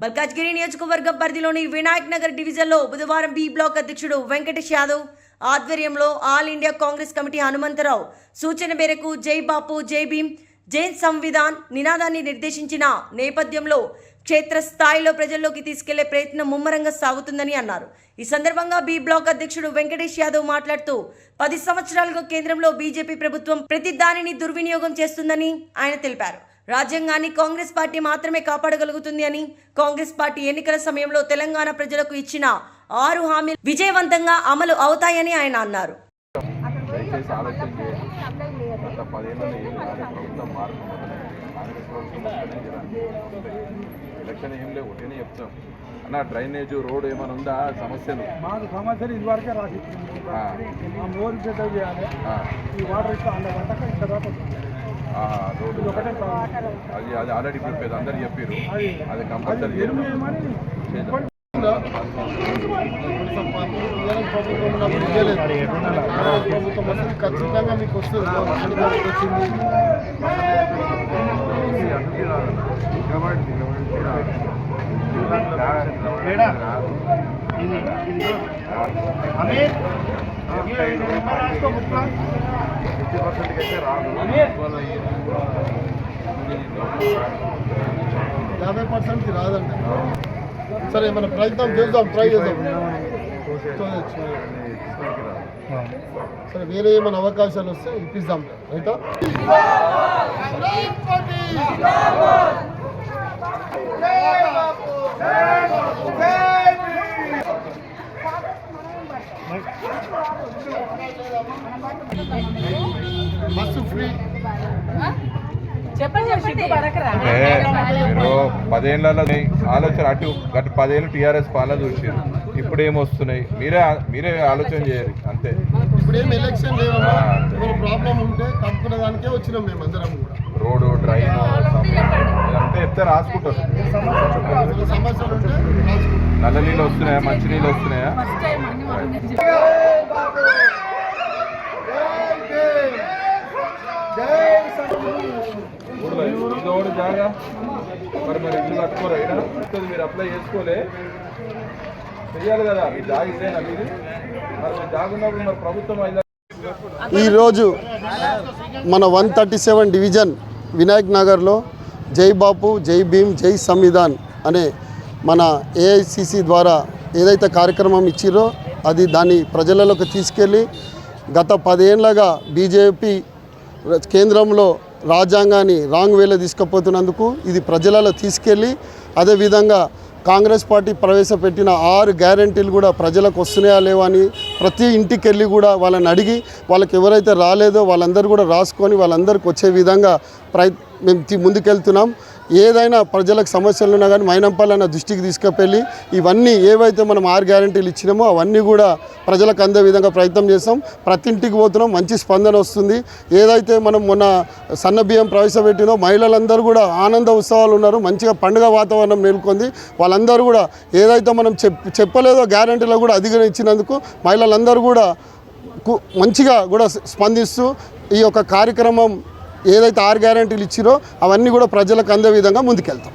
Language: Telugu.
మల్కాజ్గిరి నియోజకవర్గం పరిధిలోని వినాయక్ నగర్ డివిజన్లో బుధవారం బి బ్లాక్ అధ్యక్షుడు వెంకటేష్ యాదవ్ ఆధ్వర్యంలో all India Congress committee Hanumantharao సూచన మేరకు జై బాపు జై భీమ్ జైన్ సంవిధాన్ నినాదాన్ని నిర్దేశించిన నేపథ్యంలో క్షేత్రస్థాయిలో ప్రజల్లోకి తీసుకెళ్ళే ప్రయత్నం ముమ్మరంగా సాగుతుందని అన్నారు. ఈ సందర్భంగా బి బ్లాక్ అధ్యక్షుడు వెంకటేష్ యాదవ్ మాట్లాడుతూ పది సంవత్సరాలుగా కేంద్రంలో బీజేపీ ప్రభుత్వం ప్రతి దానిని దుర్వినియోగం చేస్తుందని ఆయన తెలిపారు. రాజ్యాంగాన్ని కాంగ్రెస్ పార్టీ మాత్రమే కాపాడగలుగుతుంది అని కాంగ్రెస్ పార్టీ ఎన్నికల సమయంలో తెలంగాణ ప్రజలకు ఇచ్చిన ఆరు హామీలు విజయవంతంగా అమలు అవుతాయని ఆయన అన్నారు. ఎలక్షన్ ఏం లేవు చెప్తాం అన్న డ్రైనేజ్ రోడ్ ఏమైనా ఉందా సమస్యలు మాకు సమస్యలు ఇదివరకే రాసి చేయాలి ఈ వాటర్ గంటక ఇక్కడ దాకా రోడ్డు. అది అది ఆల్రెడీ చెప్పేది అందరు చెప్పారు అది. కంపల్సరీ ప్రభుత్వం ఖచ్చితంగా మీకు వస్తుంది ఫిఫ్టీ పర్సెంట్కి అయితే రాదు యాభై పర్సెంట్కి రాదండి సరే మన ప్రయత్నం చేద్దాం ట్రై చేద్దాం చూడొచ్చు. సరే వేరే ఏమైనా అవకాశాలు వస్తే ఇప్పిస్తాం రైటా బస్సు మీరు పదేళ్ళలో ఆలోచన అటు గత పదేళ్ళు టీఆర్ఎస్ పాలన చూసారు ఇప్పుడు ఏమొస్తున్నాయి మీరే మీరే ఆలోచన చేయాలి అంతే. ఇప్పుడు ఏం ఎలక్షన్ లేవమ్మా ఏమైనా ప్రాబ్లం ఉంటే కనుక్కునే దానికే వచ్చినాం మేము అందరం కూడా. రోడ్డు డ్రైన్ ఇదంతా చెప్తే రాసుకుంటారు. నల్ల నీళ్ళు వస్తున్నాయా? మంచి నీళ్ళు వస్తున్నాయా? ఇది ఒకటి జాగా మరి మరి ఇల్లు కట్టుకోరా ఇక్కడ మీరు అప్లై చేసుకోలే చెయ్యాలి కదా మీ జాగ ఇదేనా మీది మరి మీ జాగా ఉన్నప్పుడు మరి ప్రభుత్వం అయినా ఈరోజు మన one thirty seven division Vinayak నగర్లో జై బాపు జై భీమ్ జై సంవిధాన్ అనే మన ఏఐసిసి ద్వారా ఏదైతే కార్యక్రమం ఇచ్చిరో అది దాన్ని ప్రజలలోకి తీసుకెళ్ళి గత పదేళ్ళగా బీజేపీ కేంద్రంలో రాజ్యాంగాన్ని రాంగ్ వేలో తీసుకుపోతున్నందుకు ఇది ప్రజలలో తీసుకెళ్ళి అదేవిధంగా కాంగ్రెస్ పార్టీ ప్రవేశపెట్టిన ఆరు గ్యారంటీలు కూడా ప్రజలకు వస్తున్నాయా లేవా అని ప్రతి ఇంటికి వెళ్ళి కూడా వాళ్ళని అడిగి వాళ్ళకి ఎవరైతే రాలేదో వాళ్ళందరూ కూడా రాసుకొని వాళ్ళందరికీ వచ్చే విధంగా ప్రయత్ మేము ముందుకెళ్తున్నాం. ఏదైనా ప్రజలకు సమస్యలు ఉన్నా కానీ మైనంపల్లన్న దృష్టికి తీసుకువెళ్ళి ఇవన్నీ ఏవైతే మనం ఆరు గ్యారంటీలు ఇచ్చినామో అవన్నీ కూడా ప్రజలకు అందే విధంగా ప్రయత్నం చేస్తాం. ప్రతి ఇంటికి పోతున్నాం మంచి స్పందన వస్తుంది. ఏదైతే మనం మొన్న సన్న బియ్యం ప్రవేశపెట్టినో మహిళలందరూ కూడా ఆనంద ఉత్సవాలు ఉన్నారు మంచిగా పండుగ వాతావరణం నెలకొంది. వాళ్ళందరూ కూడా ఏదైతే మనం చెప్ చెప్పలేదో గ్యారంటీలో కూడా అధిగా ఇచ్చినందుకు మహిళలందరూ కూడా కు- మంచిగా కూడా స్పందిస్తూ ఈ యొక్క కార్యక్రమం ఏదైతే ఆరు గ్యారంటీలు ఇచ్చిరో అవన్నీ కూడా ప్రజలకు అందే విధంగా ముందుకెళ్తాం.